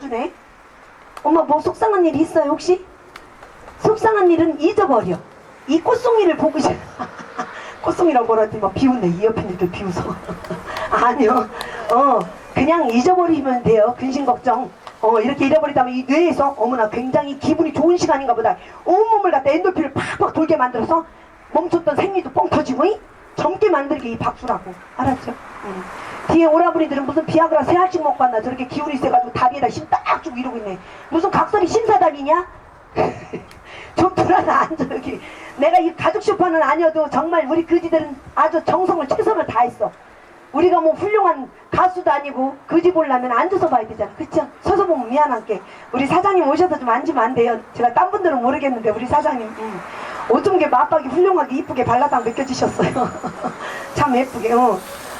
주네. 엄마 뭐 속상한 일 있어요 혹시? 속상한 일은 잊어버려. 이 꽃송이를 보고 싶어. 꽃송이라고 그러더니 막 비웃네. 이 옆에 있는 비웃어. 아니요. 어, 그냥 잊어버리면 돼요. 근심 걱정. 어, 이렇게 잃어버리다면 이 뇌에서 어머나 굉장히 기분이 좋은 시간인가 보다. 온몸을 갖다 엔돌핀을 팍팍 돌게 만들어서 멈췄던 생리도 뻥 터지고 이? 젊게 만들게 이 박수라고. 알았죠? 응. 뒤에 오라버니들은 무슨 비아그라 세 알씩 먹고 왔나 저렇게 기운이 세가지고 다리에다 힘 딱 주고 이러고 있네. 무슨 각설이 신사다리냐? 좋더라 안 저기 내가 이 가족 쇼파는 아니어도 정말 우리 그지들은 아주 정성을 최선을 다했어 우리가 뭐 훌륭한 가수도 아니고 그지 보려면 앉아서 봐야 되잖아 그쵸? 서서 보면 미안한 게 우리 사장님 오셔서 좀 앉으면 안 돼요 제가 딴 분들은 모르겠는데 우리 사장님 음. 어쩜 게 맞박이 훌륭하게 이쁘게 발라당 느껴지셨어요 참 예쁘게 어.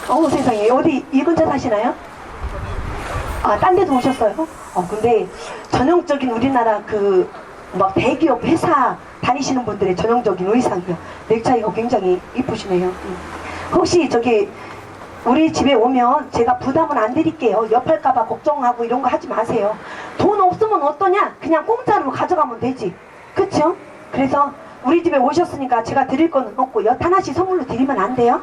어우 세상에 어디 이 근처 사시나요? 아, 딴 데도 오셨어요? 어, 근데 전형적인 우리나라 그, 막 대기업 회사 다니시는 분들의 전형적인 의상이요. 넥타이가 굉장히 이쁘시네요. 음. 혹시 저기, 우리 집에 오면 제가 부담은 안 드릴게요. 옆할까봐 걱정하고 이런 거 하지 마세요. 돈 없으면 어떠냐? 그냥 공짜로 가져가면 되지. 그쵸? 그래서 우리 집에 오셨으니까 제가 드릴 거는 없고 엿 하나씩 선물로 드리면 안 돼요?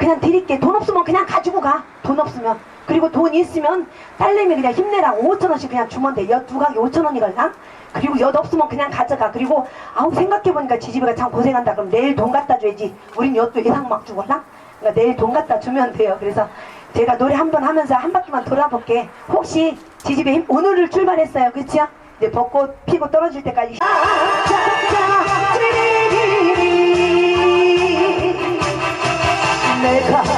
그냥 드릴게. 돈 없으면 그냥 가지고 가. 돈 없으면. 그리고 돈 있으면 딸내미 그냥 힘내라고 5천원씩 그냥 주면 돼. 엿두 가게 5천원이걸랑? 그리고 엿 없으면 그냥 가져가. 그리고 아우 생각해보니까 지지배가 참 고생한다. 그럼 내일 돈 갖다 줘야지. 우린 엿도 예상 막 주걸랑? 그러니까 내일 돈 갖다 주면 돼요. 그래서 제가 노래 한 번 하면서 한 바퀴만 돌아볼게. 혹시 지지배 힘 오늘을 출발했어요. 그치요? 이제 벚꽃 피고 떨어질 때까지. 아, 자, 내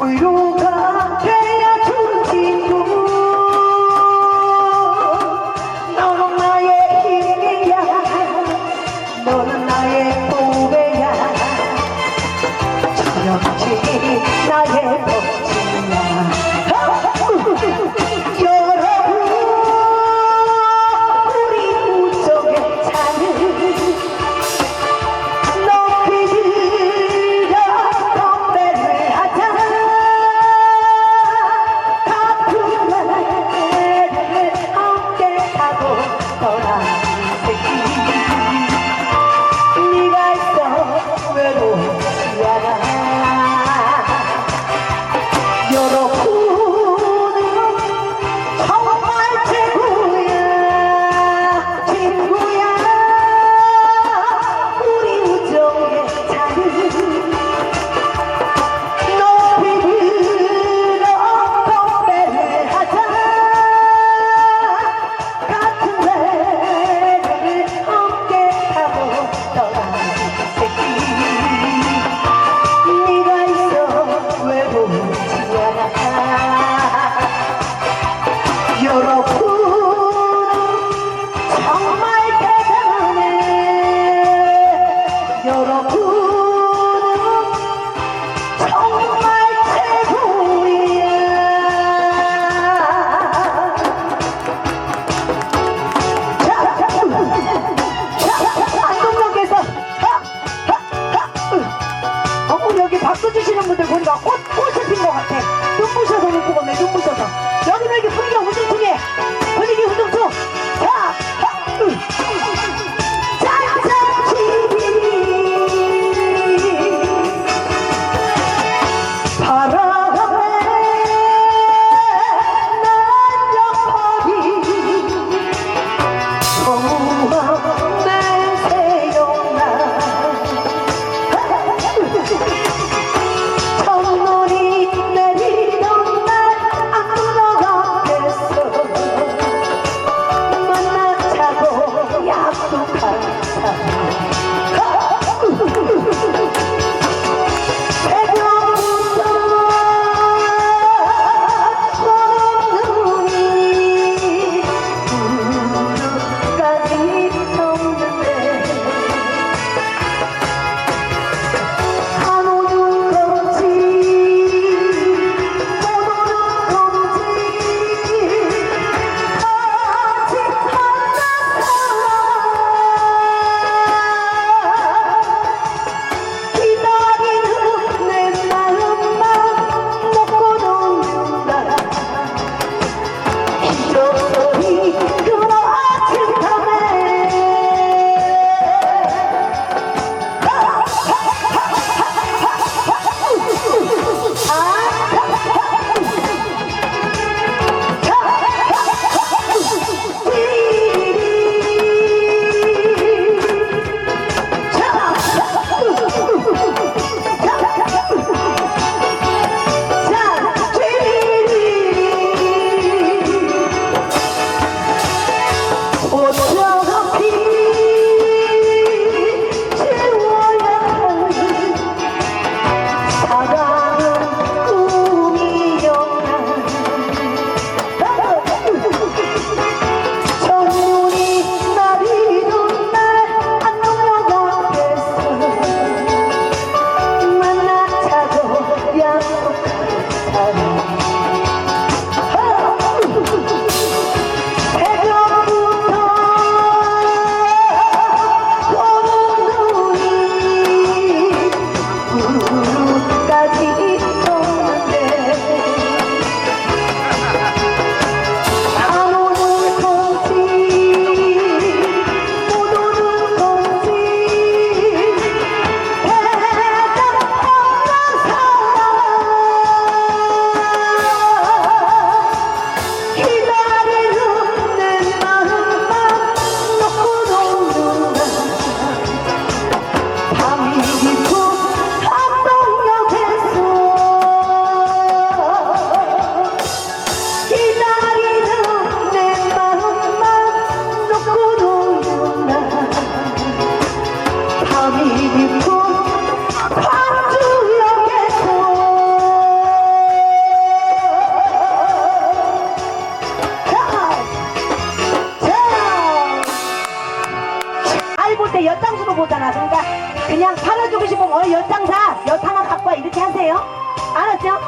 어呦 보잖아. 그러니까 그냥 팔아주고 싶으면 어, 엿장 사. 엿 하나 갖고 와. 이렇게 하세요. 알았죠?